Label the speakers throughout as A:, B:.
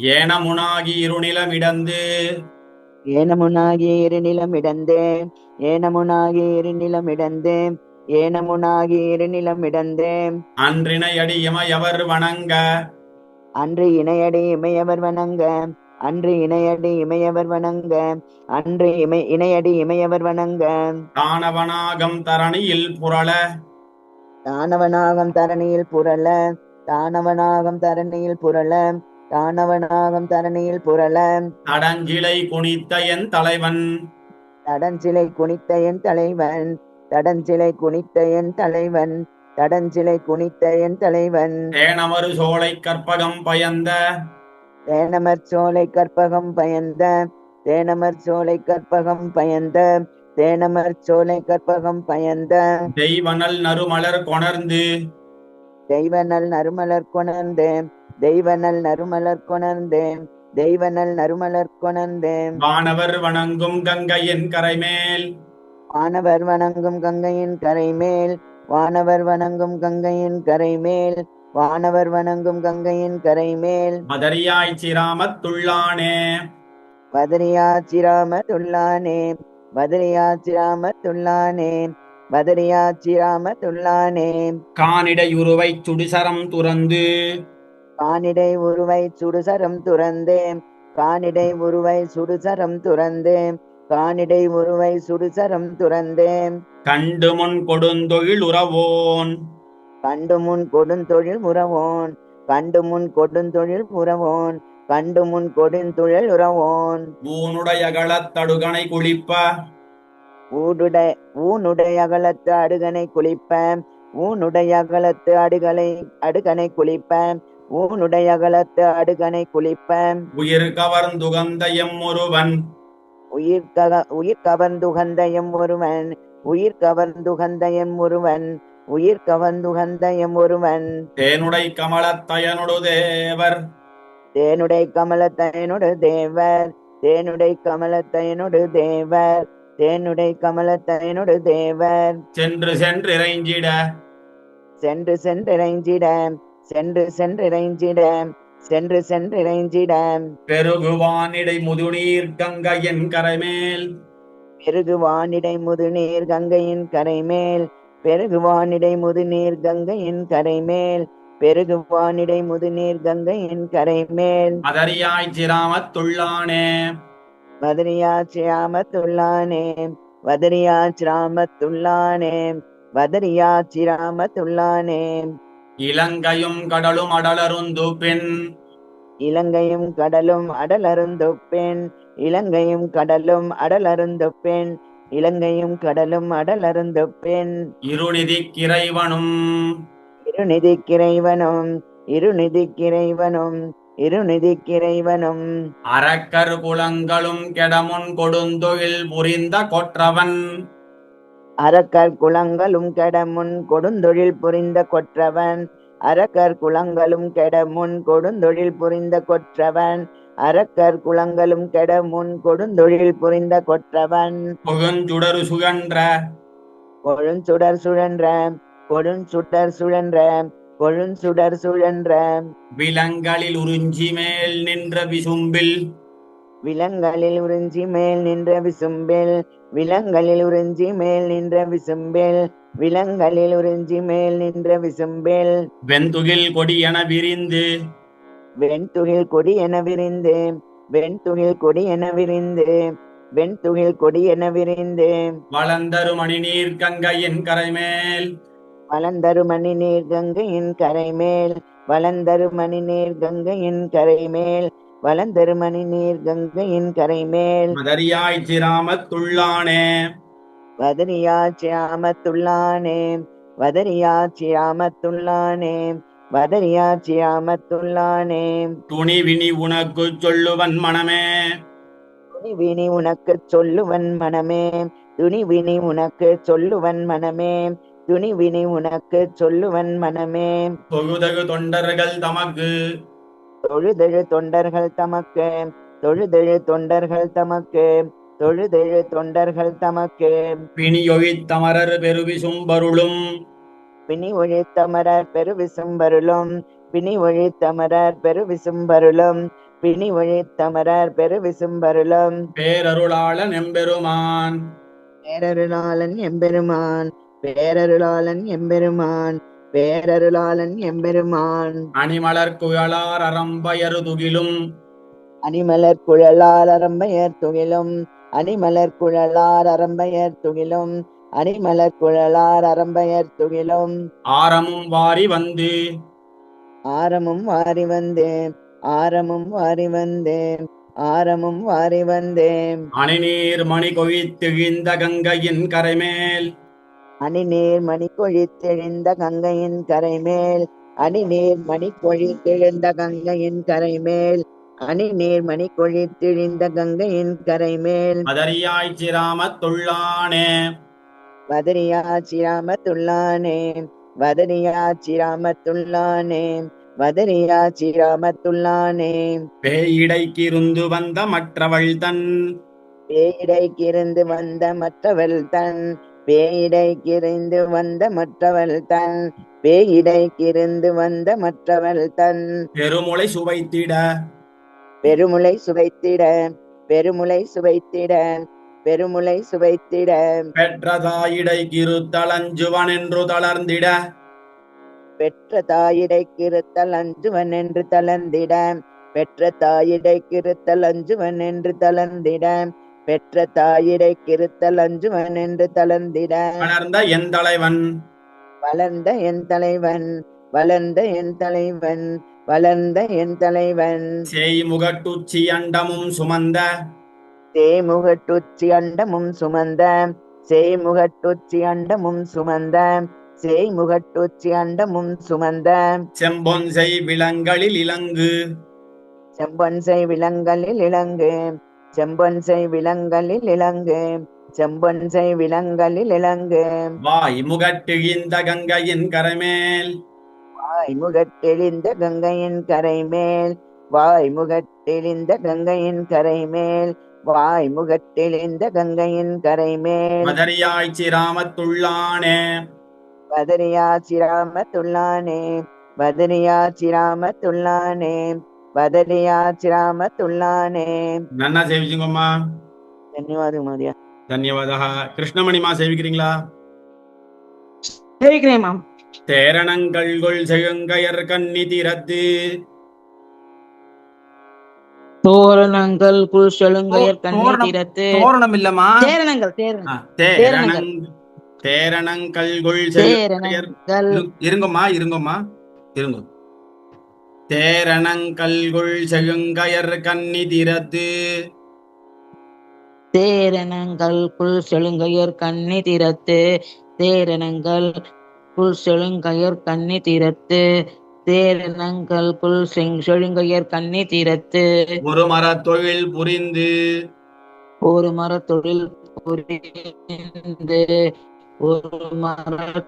A: ஏனமுனாகி இருநிலமிடந்து.
B: ஏனமுனாகி இருநிலமிடந்து ஏனமுனாகி இருநிலமிடந்து ஏனமுனாகி இருநிலமிடந்து.
A: அன்றினையடி இமையவர் வணங்க.
B: அன்று இணையடி இமையவர் வணங்க அன்று இணையடி இமையவர் வணங்க அன்று இமை இணையடி இமையவர் வணங்க.
A: தானவனாகம் தரணியில் புரள.
B: தானவனாகம் தரணியில் புரள தானவனாகம் தரணியில் புரள. தானவனாகம் தரணியில் புரள.
A: தடஞ்சிலை குனித்த என் தலைவன்.
B: தடஞ்சிலை குனித்த என் தலைவன். தடஞ்சிலை குனித்த என் தலைவன். தடஞ்சிலை குனித்த என் தலைவன்.
A: தேனமரு சோலை கற்பகம் பயந்த.
B: தேனமர் சோலை கற்பகம் பயந்த. தேனமர் சோலை கற்பகம் பயந்த. தேனமர் சோலை கற்பகம் பயந்த.
A: தெய்வனல் நறுமலர் கொணர்ந்து.
B: தெய்வநல் நறுமலர் கொணர்ந்து. தெய்வநல் நறுமலர் கொணர்ந்து தெய்வநல் நறுமலர் கொணர்ந்து
A: வானவர் வணங்கும் கங்கையின் கரைமேல்.
B: வானவர் வணங்கும் கங்கையின் கரைமேல் வானவர் வணங்கும் கங்கையின் கரைமேல் வானவர் வணங்கும் கங்கையின் கரைமேல்.
A: மதரியாய் சிராமத்துள்ளானே
B: வதரியாச்சிராம துள்ளானே வதரியாச்சிராம துள்ளானே வதரியாச்சிராம துள்ளானே.
A: கானிடையுருவை சுடுசரம் துறந்து.
B: கானிடை உருவை சுடுசரம் துறந்து கானிடை உருவை சுடுசரம் துறந்து கானிடை உருவை சுடுசரம் துறந்து
A: கண்டு முன் கொடுந்தொழில் உறவோன்.
B: கண்டு முன் கொடுந்தொழில் உறவோன். கண்டு முன் கொடுந்தொழில் உறவோன். கண்டு முன் கொடுந்தொழில் உறவோன்.
A: ஊனுடைய களத்தடுகனை குளிப்ப.
B: ஊடுடை ஊனுடைய அகலத்து அடுகனை குளிப்ப. ஊனுடைய அகலத்து அடுகளை அடுகனை குளிப்ப. ஊனுடைய அகலத்து அடுகனை குளிப்ப
A: உயிர் கவர்ந்துகந்த எம் ஒருவன்.
B: உயிர் கக உயிர் கவர்ந்துகந்தயம் ஒருவன். உயிர் கவர்ந்துகந்தயம் ஒருவன். உயிர் கவர்ந்துகந்தயம் ஒருவன்.
A: தேனுடை கமலத்தயனொடு தேவர்.
B: தேனுடை கமலத்தயனொடு தேவர். தேனுடை கமலத்தயனொடு தேவர். தேனுடை கமலத்தயனொடு தேவர்.
A: சென்று சென்றிறைஞ்சிட.
B: சென்று சென்றிறைஞ்சிட. சென்று சென்றிறைஞ்சிட சென்று சென்றிறைஞ்சிட.
A: பெருகுவானிடை முதுநீர் கங்கையின் கரைமேல்.
B: பெருகுவானிடை முதுநீர் கங்கையின் கரைமேல். பெருகுவானிடை முதுநீர் கங்கையின் கரைமேல். பெருகுவானிடை முதுநீர் கங்கையின் கரைமேல்.
A: மதரியாய் சிராமத்துள்ளானே
B: வதரியாச்சிராமத்துள்ளானே வதரியாச்சிராமத்துள்ளானே வதரியாச்சிராமத்துள்ளானே
A: இலங்கையும் கடலும் அடலருந்து பின்
B: இலங்கையும் கடலும் அடலருந்தொப்பேன் இலங்கையும் கடலும் அடலருந்தொப்பேன் இலங்கையும் கடலும் அடலருந்தொப்பேன்
A: இருநிதிக்கிறைவனும்
B: இருநிதிக்கிறைவனும் இருநிதிக்கிறைவனும் இருநிதிக்கிறைவனும்
A: அரக்கர் குலங்களும் கெடமுன் கொடுந்தொழில் புரிந்த கொற்றவன்.
B: அரக்கர் குலங்களும் கெடமுன் கொடுந்தொழில் புரிந்த கொற்றவன். அரக்கர் குலங்களும் கெடமுன் கொடுந்தொழில் புரிந்த கொற்றவன். அரக்கர் குலங்களும் கெடமுன் கொடுந்தொழில் புரிந்த கொற்றவன்.
A: புகுஞ்சுடரு சுழன்ற.
B: கொழுஞ்சுடர் சுழன்ற. கொடுஞ்சுடர் சுழன்ற. கொழுஞ்சுடர் சுழன்ற.
A: விலங்களில் உறிஞ்சி மேல் நின்ற விசும்பில்.
B: விலங்களில் உறிஞ்சி மேல் நின்ற விசும்பில் விலங்களில் உறிஞ்சி மேல் நின்ற விசும்பில் விலங்களில் உறிஞ்சி மேல் நின்ற விசும்பில்.
A: வெந்துகில் கொடியென விரிந்து.
B: வெண்துகில் கொடி என விரிந்து வெண்துகில் கொடி என விரிந்து வெண்துகில் கொடி என விரிந்து.
A: வளர்ந்தரு மணிநீர் கங்கையின் கரைமேல்.
B: வளர்ந்தரு மணி நீர் கங்கையின் கரைமேல் வளர்ந்தரு மணி நீர் கங்கையின் கரைமேல். வளர்ந்தரு மணி நீர் கங்கையின் கரைமேல்.
A: மதரியாய் சிராமத்துள்ளானே
B: வதரியாச்சியாமத்துள்ளானே வதரியாச்சியாமத்துள்ளானே வதரியாச்சியாமத்துள்ளானே
A: துணிவினி உனக்குச் சொல்லுவன் மனமே.
B: துணிவினி உனக்குச் சொல்லுவன் மனமே. துணிவினி உனக்கு சொல்லுவன் மனமே. துணிவினி உனக்கு சொல்லுவன் மனமே.
A: தொகுதகு தொண்டர்கள் தமக்கு.
B: தொழுதெழு தொண்டர்கள் தமக்கு தொழுதெழு தொண்டர்கள் தமக்கு தொழுதெழு தொண்டர்கள் தமக்கு.
A: பிணியொழித்தமரர் பெருவிசும்பருளும்
B: பிணி ஒழித்தமரர் பெருவிசும்பருளும் பிணி ஒழித்தமரர் பெருவிசும்பருளும் பிணி ஒழித்தமரர் பெரு விசும்பருளும்
A: பேரருளாளன் எம்பெருமான்.
B: பேரருளாளன் எம்பெருமான். பேரருளாளன் எம்பெருமான். பேரருளாளன் எம்பெருமான்.
A: அணிமலர் குழலார் அறம்பயரு துகிலும்.
B: அணிமலர் குழலார் அரம்பையர் துகிலும். அணிமலர் குழலார் அரம்பையர் துகிலும். அணிமலர் குழலார் அரம்பையர் துகிலும்.
A: ஆரமும் வாரி வந்து.
B: ஆரமும் வாரி வந்தேன் ஆரமும் வாரி வந்தேன் ஆரமும் வாரி வந்தேன்
A: அணிநீர் மணி கொழித்திழிந்த கங்கையின் கரைமேல்.
B: அணிநீர் மணி கொழித்தெழுந்த கங்கையின் கரைமேல் அணிநீர் மணி கொழித்தெழுந்த கங்கையின் கரைமேல் அணிநீர் மணி கொழித்தெழுந்த கங்கையின் கரைமேல்.
A: மதரியாய் சிராமத் துள்ளானே.
B: வதரியாச்சி ராமத்துள்ளானே வதரியாச்சி ராமத்துள்ளானே வதரியாச்சி ராமத்துள்ளானே
A: பேயிடைக்கிருந்து வந்த மற்றவள் தன்
B: பேயிடைக்கிருந்து வந்த மற்றவள் தன் பேயிடைக்கிருந்து வந்த மற்றவள் தன் பேயிடைக்கிருந்து வந்த மற்றவள் தன்.
A: பெருமுளை சுவைத்திட.
B: பெருமுளை சுவைத்திட பெருமுளை சுவைத்திட பெருமுளை சுவைத்திட.
A: பெற்றதாயிடைக்கிரு தளஞ்சுவன் என்று தளர்ந்திட.
B: பெற்ற தாயிடைக்கிருத்தல் அஞ்சுவன் என்று தளர்ந்திட. பெற்ற தாயிடைக்கிருத்தல் அஞ்சுவன் என்று தளர்ந்திட. பெற்ற தாயிடைக்கிருத்தல் அஞ்சுவன் என்று தளர்ந்திட.
A: வளர்ந்த என் தலைவன்.
B: வளர்ந்த என் தலைவன் வளர்ந்த என் தலைவன் வளர்ந்த என் தலைவன்.
A: செய்முகட்டுச்சி அண்டமும் சுமந்த.
B: சேமுகட்டுச்சி அண்டமும் சுமந்த. சேமுகட்டுச்சி அண்டமும் சுமந்த. சேமுகட்டுச்சி அண்டமும் சுமந்த.
A: செம்பொன்சை விலங்களில் இலங்கு.
B: செம்பொன்சை விலங்கலில் இளங்கு செம்பொன்சை விலங்கலில் இளங்கு செம்பொன்சை விலங்கலில் இளங்கு
A: வாய் முகட்டிழிந்த கங்கையின் கரைமேல்.
B: வாய் முகத்தெளிந்த கங்கையின் கரைமேல். வாய் முகத்தெளிந்த கங்கையின் கரைமேல். வாய் முகத்தெளிந்த கங்கையின் கரைமேல்.
A: மதரியாய் சிராமத்துள்ளானே.
B: பதரியா சிராமத்துள்ளானே. பதரியா சிராமத்துள்ளானே. பதரியா சிராமத்துள்ளானே
A: நன்னா சேவிச்சுங்கம்மா.
B: தன்யவாதம் மாதிரியா
A: தன்யவாதா. கிருஷ்ணமணி சேவிக்கிறீங்களா?
C: சேவிக்கிறேன் மாம்
A: தேரணங்கள் கொள் செழுங்கையர் கண்ணி திறத்து
C: தோரணங்கள் குள் செழுங்கயர் கண்ணி திறத்து
A: தோரணம் இல்லமா
C: தேரணங்கள் தேரணங்கள்.
A: தேரணங்கள். இருங்கம்மா இருங்கம்மா இருங்க. தேரணங்கள்கொள் செழுங்கையர் கண்ணி திறத்து
C: தேரணங்கள் குள் செழுங்கையர் கண்ணி திறத்து தேரணங்கள் குள் செழுங்கையர் கண்ணி திறத்து தேரணங்கள் குள் செங் செழுங்கையர் கண்ணி திறத்து
A: ஒரு மரத் தொழில் புரிந்து.
C: ஒரு மர தொழில் புரிந்து. ஒரு மர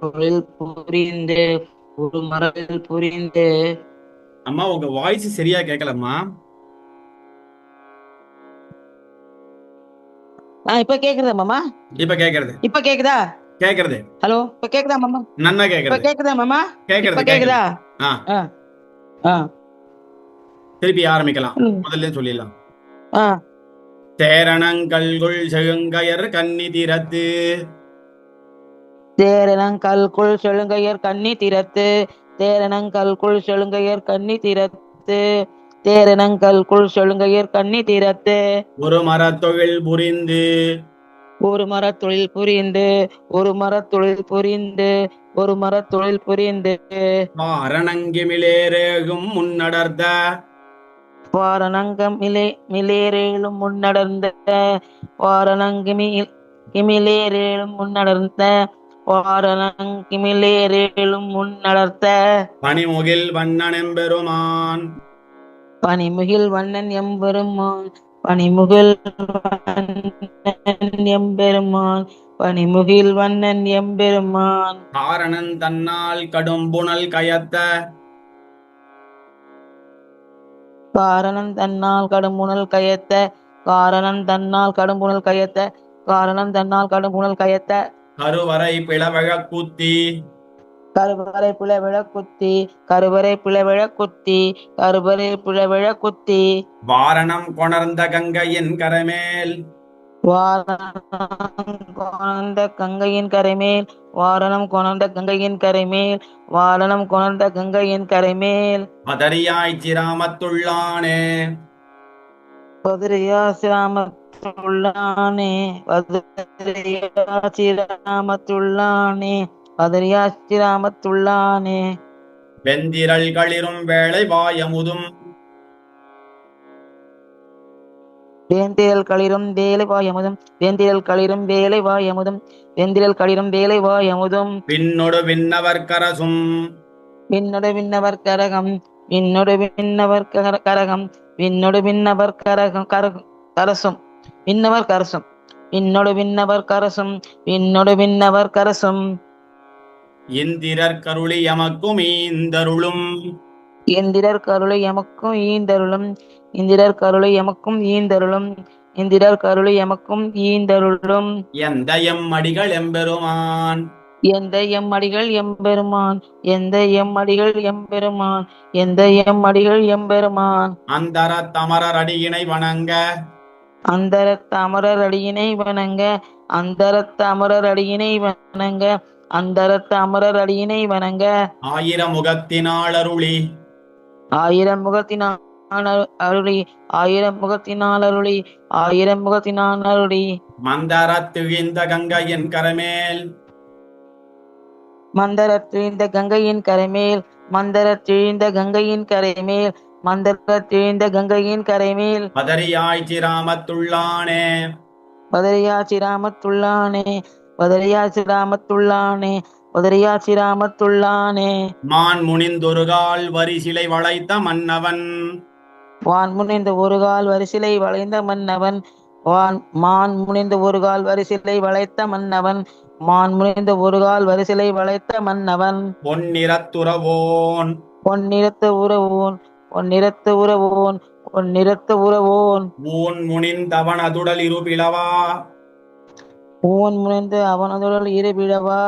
C: தொழில் புரிந்து. ஒரு மரத்தில் புரிந்து
A: அம்மா உங்க வாய்ஸ் சரியா கேட்கலம்மா
C: ஆ இப்ப கேக்குதா மாமா?
A: இப்ப கேக்குறது.
C: இப்ப கேக்குதா?
A: கேக்குறது.
C: ஹலோ இப்ப கேக்குதா மாமா?
A: நன்னா
C: இப்ப
A: கேக்குறது
C: கேக்குதா மாமா?
A: கேக்குறது
C: இப்ப கேக்குதா?
A: ஆ.
C: ஆ
A: திருப்பி ஆரம்பிக்கலாம். முதல்ல சொல்லிடலாம்.
C: ஆ.
A: தேரணங்கள்குள் செழுங்கையர் கண்ணி திறத்து.
C: தேரணங்கல்குள் செழுங்கையர் கண்ணி திறத்து தேரணங்கல்குள் செழுங்கையர் கண்ணி திறத்து தேரணங்கல்குள் செழுங்கையர் கண்ணி திறத்து.
A: ஒரு மரத் தொழில் புரிந்து.
C: ஒரு மரத் தொழில் புரிந்து ஒரு மரத் தொழில் புரிந்து ஒரு மரத் தொழில் புரிந்து.
A: அரணங்கிமிலேரேகும் முன்னடர்த்த
C: வாரணங்கம் மிலே மிலேரேழும் முன்னடர்ந்த. வாரணங்கிமி கிமிலேரேழும் முன்னடர்ந்த. வாரணங்கிமிலேரேழும் முன்னடர்த்த
A: பனிமுகில் வண்ணன் எம்பெருமான்.
C: பனிமுகில் வண்ணன் எம்பெருமான் பனிமுகில் வண்ணன் எம்பெருமான் பனிமுகில் வண்ணன் எம்பெருமான்.
A: காரணன் தன்னால் கடும் புனல் கயத்த.
C: காரணம் தன்னால் கடும்புணல் கயத்த காரணம் தன்னால் கடும்புணல் கயத்த காரணம் தன்னால் கடும்புணல் கயத்த.
A: கருவறை பிளவழ கூத்தி.
C: கருவறை பிளவிழ குத்தி கருவறை பிளவிழ குத்தி கருவறை பிளவிழ குத்தி.
A: வாரணம் கொணர்ந்த கங்கையின் கரமேல்.
C: கொணர்ந்த கங்கையின் கரைமேல் வாரணம் கொணர்ந்த கங்கையின் கரைமேல் வாரணம் கொணர்ந்த கங்கையின் கரைமேல்.
A: பதறியாய் சிராமத்துள்ளானே.
C: பதுரியாசிராமத்துள்ளானே பதுரியாசிராமத்துள்ளானே பதுரியாசிராமத்துள்ளானே
A: வெந்திரள் களிரும் வேளை வாயமுதும்
C: வேந்திரல் களிரும் வேலை வாயமுதும் வேந்திரல் களிரும் வேலை வாயமுதும் வேந்திரல் களிரும் வேலை வாயமுதும்
A: பின்னொடு விண்ணவர் கரசும்
C: விண்ணொடு விண்ணவர் கரகம் விண்ணொடு விண்ணவர் கர- கரகம் விண்ணொடு விண்ணவர் கரகம் கரசும் விண்ணவர் கரசும். விண்ணொடு விண்ணவர் கரசும் விண்ணொடு விண்ணவர் கரசும்.
A: இந்திரர் கருளி எமக்கும் ஈந்தருளும்.
C: இந்திரர் கருளை எமக்கும் ஈந்தருளும் இந்திரர் கருளை எமக்கும் ஈந்தருளும் இந்திரர் கருளை எமக்கும் ஈந்தருளும்.
A: எந்த எம் அடிகள் எம்பெருமான்?
C: எந்த எம்மடிகள் எம்பெருமான்? எந்த எம்மடிகள் எம்பெருமான்? எந்த எம்மடிகள் எம்பெருமான்?
A: அந்தர தமரர் அடியினை வணங்க.
C: அந்தரத்த அமரர் அடியினை வணங்க அந்தரத்த அமரர் அடியினை வணங்க அந்தரத்த அமரர் அடியினை வணங்க.
A: ஆயிரம் முகத்தினாள் அருளி
C: ஆயிரம் முகத்தினால் அரு- அருளி ஆயிரம் முகத்தினால் அருளி ஆயிரம் முகத்தினால் அருளி
A: மந்தரத் திழிந்த கங்கையின் கரமேல்.
C: மந்தரத் திழிந்த கங்கையின் கரைமேல் மந்தரத் திழிந்த கங்கையின் கரைமேல் மந்தரத் திழிந்த கங்கையின் கரைமேல்.
A: பதறியாய் சிராமத்துள்ளானே.
C: பதரியாச்சி ராமத்துள்ளானே பதரியாச்சி ராமத்துள்ளானே பதரியாச்சி ராமத்துள்ளானே
A: மான் முனிந்தொருகால் வரிசிலை வளைத்த மன்னவன்.
C: வான் முனிந்த ஒரு கால் வரிசிலை வளைந்த மன்னவன். வான் மான் முனிந்த ஒரு கால் வரிசிலை வளைத்த மன்னவன். மான் முனிந்த ஒரு கால் வரிசிலை வளைத்த மன்னவன்.
A: பொன்னிறத்துறவோன்.
C: பொன்னிறத்த உறவோன் பொன்னிறத்த உறவோன் பொன்னிறத்த உறவோன்.
A: ஊன் முனிந்தவனதுடல் இருபிளவா
C: ஊன் முனைந்து அவனதுடல் இருபிடவா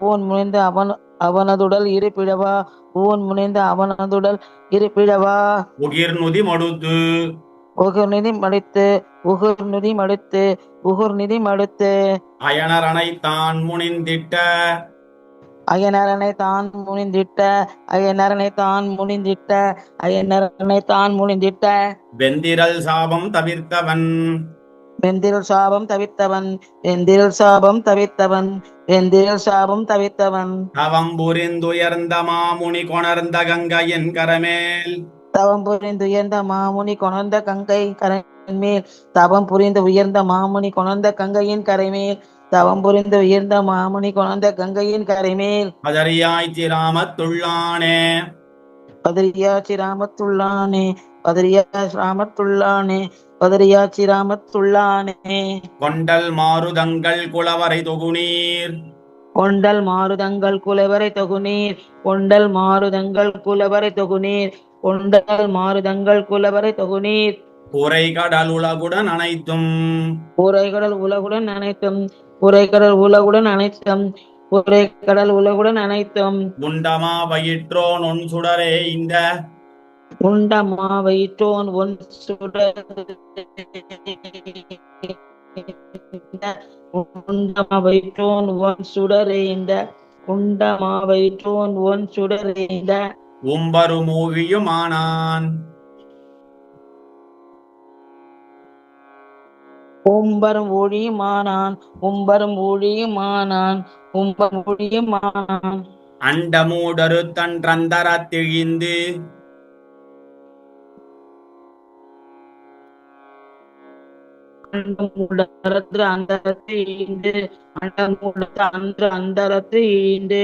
C: ஊன் முனைந்து அவன் அவனதுடல் இருபிடவா ஊன் முனைந்து அவனதுடல் இருபிடவா
A: உகிர் நுதி மடுத்து.
C: உகுர் நிதி மடித்து உகுர் நிதி மடித்து உகுர் நிதி மடுத்து.
A: அயனர் அணைத்தான் முனிந்திட்ட.
C: அயனரனை தான் முனிந்திட்ட அயனரனை தான் முனிந்திட்ட அயனரனை தான் முனிந்திட்ட.
A: வெந்திரல் சாபம் தவிர்த்தவன்.
C: வெந்திரல் சாபம் தவிர்த்தவன் வெந்திரல் சாபம் தவிர்த்தவன் வெந்திரல் சாபம் தவிர்த்தவன்.
A: தவம் புரிந்துயர்ந்த மாமுனி கொணர்ந்த கங்கையின் கரமேல்.
C: தவம் புரிந்து உயர்ந்த மாமுனி கொணர்ந்த கங்கை கரையின் மேல் தவம் புரிந்து உயர்ந்த மாமுனி கொணர்ந்த கங்கையின் கரைமேல். தவம் புரிந்து உயர்ந்த மாமுனி கொணர்ந்த கங்கையின் கரைமேல்.
A: பதறியாய் சிராமத்துள்ளானே
C: பதரியாச்சி ராமத்துள்ளானே பதரியாச்சி ராமத்துள்ளானே பதரியாச்சி ராமத்துள்ளானே.
A: கொண்டல் மாருதங்கள் குளவரை தொகுநீர்.
C: கொண்டல் மாருதங்கள் குலவரை தொகுநீர். கொண்டல் மாருதங்கள் குலவரை தொகுநீர். கொண்டல் மாருதங்கள் குலவரை தொகுநீர்.
A: குறை கடல் உலகுடன் அனைத்தும்
C: உரைகடல் உலகுடன் அனைத்தும் உரைகடல் உலகுடன் அனைத்தும் உரைகடல் உலகுடன் அனைத்தும்.
A: குண்டமா வயிற்றோன் ஒன் சுடரே இந்த.
C: உண்டமா வயிற்றோன் ஒன் சுடர் உண்டமா வயிற்றோன் ஒன் சுடரேந்த உண்டமா வயிற்றோன் ஒன் சுடரேந்த
A: உம்பரு மூவியுமானான்.
C: உம்பரும் ஒழியுமானான் உம்பரும் ஒழியுமானான் உம்பரும் ஒழியுமானான்
A: அண்டமூடரு தன் திழிந்து
C: அண்டமூடரத்து அந்தரத்து ஈண்டு அண்டமூடத்து அன்று அந்தரத்து ஈண்டு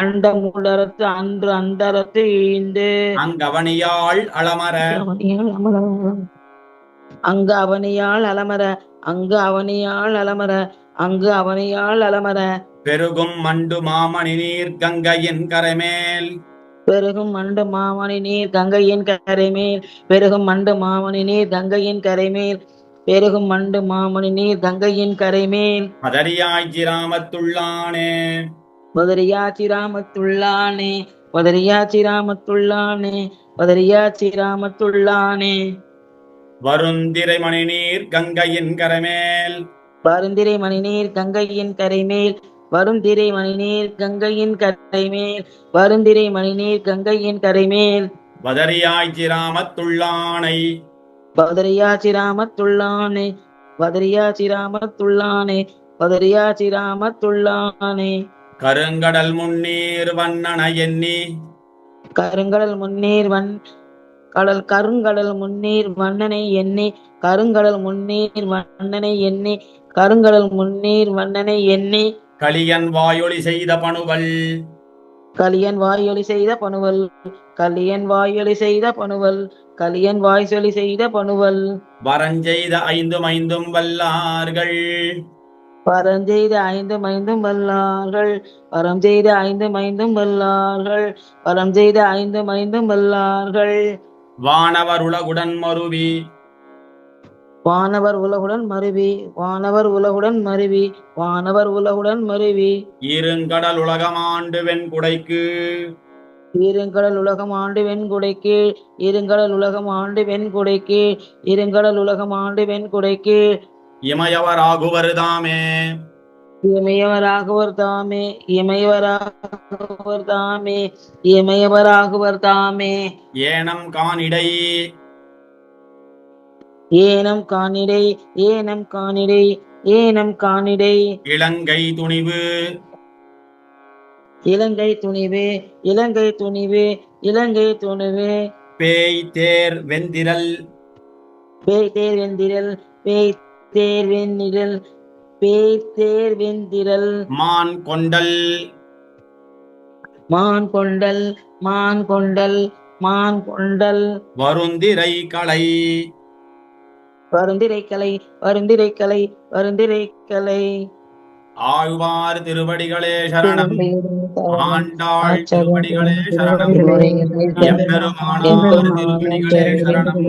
C: அண்டமூடரத்து அன்று அந்தரத்து ஈண்டு
A: அங்கவனியாள்
C: அமர அங்கு அவனியால் அலமர அங்கு அவனியால் அலமர அங்கு அவனியால் அலமர.
A: பெருகும் மண்டு மாமணி நீர் கங்கையின் கரைமேல்.
C: பெருகும் மண்டு மாமணி நீர் கங்கையின் கரைமேல். பெருகும் மண்டு மாமணி நீர் கங்கையின் கரைமேல். பெருகும் மண்டு மாமணி நீர் கங்கையின் கரைமேல்.
A: பதறியாய் சிராமத்துள்ளானே.
C: பதரியாச்சி ராமத்துள்ளானே பதரியாச்சி ராமத்துள்ளானே பதரியாச்சி ராமத்துள்ளானே
A: வருந்திரை மணிநீர் கங்கையின் கரமேல்.
C: வருந்திரை மணிநீர் கங்கையின் கரைமேல். வருந்திரை மணிநீர் கங்கையின் கரைமேல். வருந்திரை மணிநீர் கங்கையின் கரைமேல்
A: வதரியாய்ச்சி ராமத்துள்ளானை
C: பதரியாச்சி ராமத்துள்ளானே பதரியாச்சி ராமத்துள்ளானே பதரியாச்சி ராமத்துள்ளானே
A: கருங்கடல் முன்னீர் வண்ணன எண்ணி.
C: கருங்கடல் முன்னீர் வன் கடல் கருங்கடல் முன்னீர் வண்ணனை எண்ணி கருங்கடல் முன்னீர் வண்ணனை எண்ணி கருங்கடல் முன்னீர் வண்ணனை எண்ணி.
A: களியன் வாயொலி செய்த பணுவல்.
C: கலியன் வாயொலி செய்த பணுவல். கலியன் வாயொலி செய்த பணுவல். கலியன் வாய்சொலி செய்த பணுவல்.
A: வரஞ்செய்த ஐந்தும் ஐந்தும் வல்லார்கள்.
C: பரஞ்செய்த ஐந்து மைந்தும் வல்லார்கள். பரம் செய்த ஐந்து மைந்தும் வல்லார்கள். பரம் செய்த ஐந்து மைந்தும் வல்லார்கள்.
A: வானவர் உலகுடன் மருவி.
C: வானவர் உலகுடன் மருவி வானவர் உலகுடன் மருவி வானவர் உலகுடன் மருவி.
A: இருங்கடல் உலகமாண்டு வெண்குடைக்கு.
C: இருங்கடல் உலகம் ஆண்டு வெண்குடைக்கு இருங்கடல் உலகம் ஆண்டு வெண்குடைக்கு இருங்கடல் உலகம் ஆண்டு வெண்குடைக்கு.
A: இமயவராகுவர் தாமே
C: இமையவராகவர் தாமே இமையவராகவர் தாமே இமையவராகவர் தாமே.
A: ஏனம் காணிடை
C: ஏனம் காணிடை ஏனம் காணிடை ஏனம் காணிடை
A: இலங்கை துணிவு.
C: இலங்கை துணிவே இலங்கை துணிவே இலங்கை துணிவே.
A: பேய் தேர் வெந்திரல்
C: பேய் தேர் வெந்திரல் பேய் தேர் வெண்ணிரல் பேய் தேர் வெந்திரல்
A: மான் கொண்டல்.
C: மான் கொண்டல் மான் கொண்டல் மான் கொண்டல்.
A: வருந்திரை களை
C: வருந்திரைக்கலை வருந்திரைக்கலை வருந்திரைக்கலை
A: ஆழ்வார் திருவடிகளே சரணம். ஆண்டாள் திருவடிகளே சரணம். எம்பெருமானார் திருவடிகளே சரணம்.